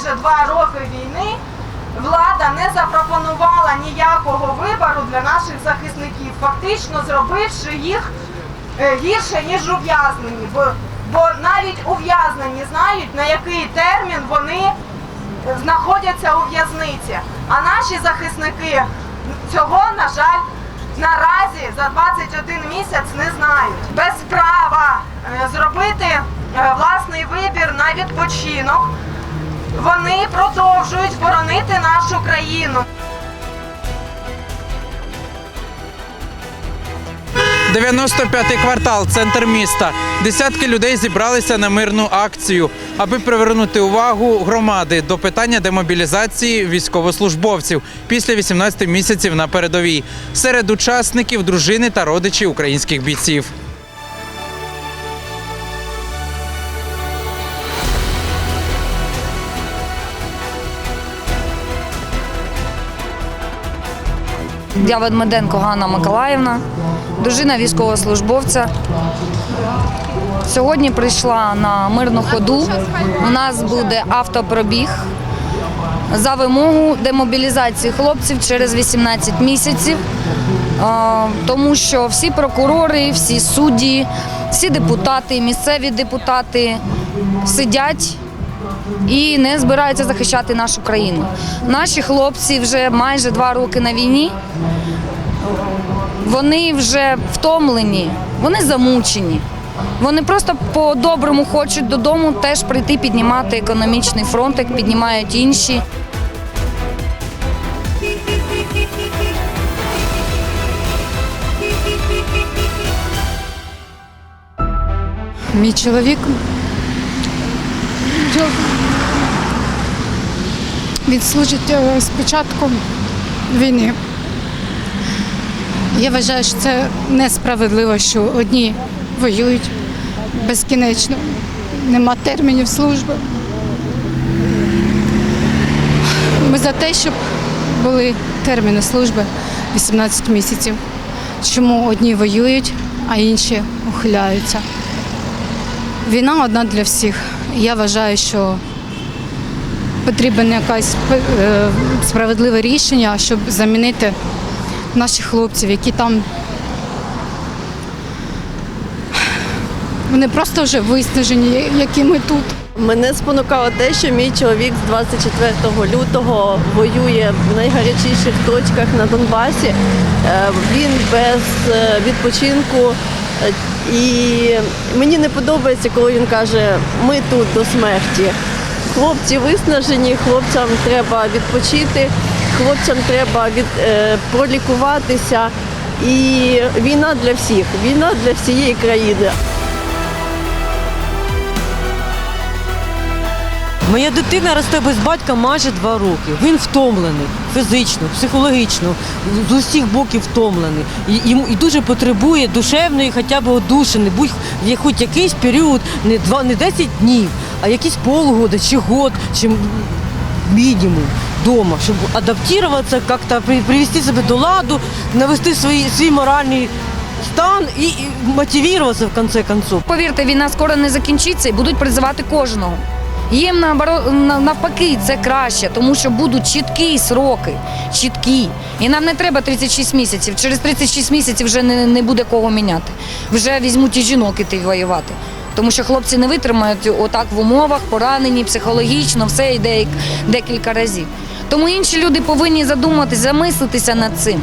майже два роки війни влада не запропонувала ніякого вибору для наших захисників, фактично зробивши їх е, гірше, ніж ув'язнені. Бо, бо навіть ув'язнені знають, на який термін вони знаходяться у в'язниці. А наші захисники цього, на жаль, наразі за 21 місяць не знають. Без права е, зробити е, власний вибір на відпочинок. Вони продовжують боронити нашу країну. 95-й квартал, центр міста. Десятки людей зібралися на мирну акцію, аби привернути увагу громади до питання демобілізації військовослужбовців після 18 місяців на передовій. Серед учасників дружини та родичі українських бійців. Я Ведмеденко Ганна Миколаївна, дружина військовослужбовця. Сьогодні прийшла на мирну ходу. У нас буде автопробіг за вимогу демобілізації хлопців через 18 місяців, тому що всі прокурори, всі судді, всі депутати, місцеві депутати сидять і не збираються захищати нашу країну. Наші хлопці вже майже два роки на війні. Вони вже втомлені, вони замучені. Вони просто по-доброму хочуть додому теж прийти піднімати економічний фронт, як піднімають інші. Мій чоловік він служить е, з початку війни. Я вважаю, що це несправедливо, що одні воюють безкінечно, нема термінів служби. Ми за те, щоб були терміни служби 18 місяців. Чому одні воюють, а інші ухиляються. Війна одна для всіх. Я вважаю, що потрібне якесь е, справедливе рішення, щоб замінити наших хлопців, які там вони просто вже виснажені, які ми тут. Мене спонукало те, що мій чоловік з 24 лютого воює в найгарячіших точках на Донбасі. Е, Він без е, відпочинку. І мені не подобається, коли він каже, ми тут до смерті. Хлопці виснажені, хлопцям треба відпочити, хлопцям треба від, е, пролікуватися. І війна для всіх, війна для всієї країни. Моя дитина росте без батька майже два роки. Він втомлений фізично, психологічно, з усіх боків втомлений. І, йому- і дуже потребує душевної, хоча б одушини, будь хоч якийсь період, не два, не 10 днів, а якісь полгода чи год, чи мінімум вдома, щоб адаптуватися, як-то при- привести себе до ладу, навести свій, свій моральний стан і, і мотивуватися в кінці кінців. Повірте, війна скоро не закінчиться і будуть призивати кожного. Їм навпаки це краще, тому що будуть чіткі сроки, чіткі. І нам не треба 36 місяців. Через 36 місяців вже не, буде кого міняти. Вже візьмуть і жінок іти воювати. Тому що хлопці не витримають отак в умовах, поранені, психологічно, все йде декілька разів. Тому інші люди повинні задуматися, замислитися над цим.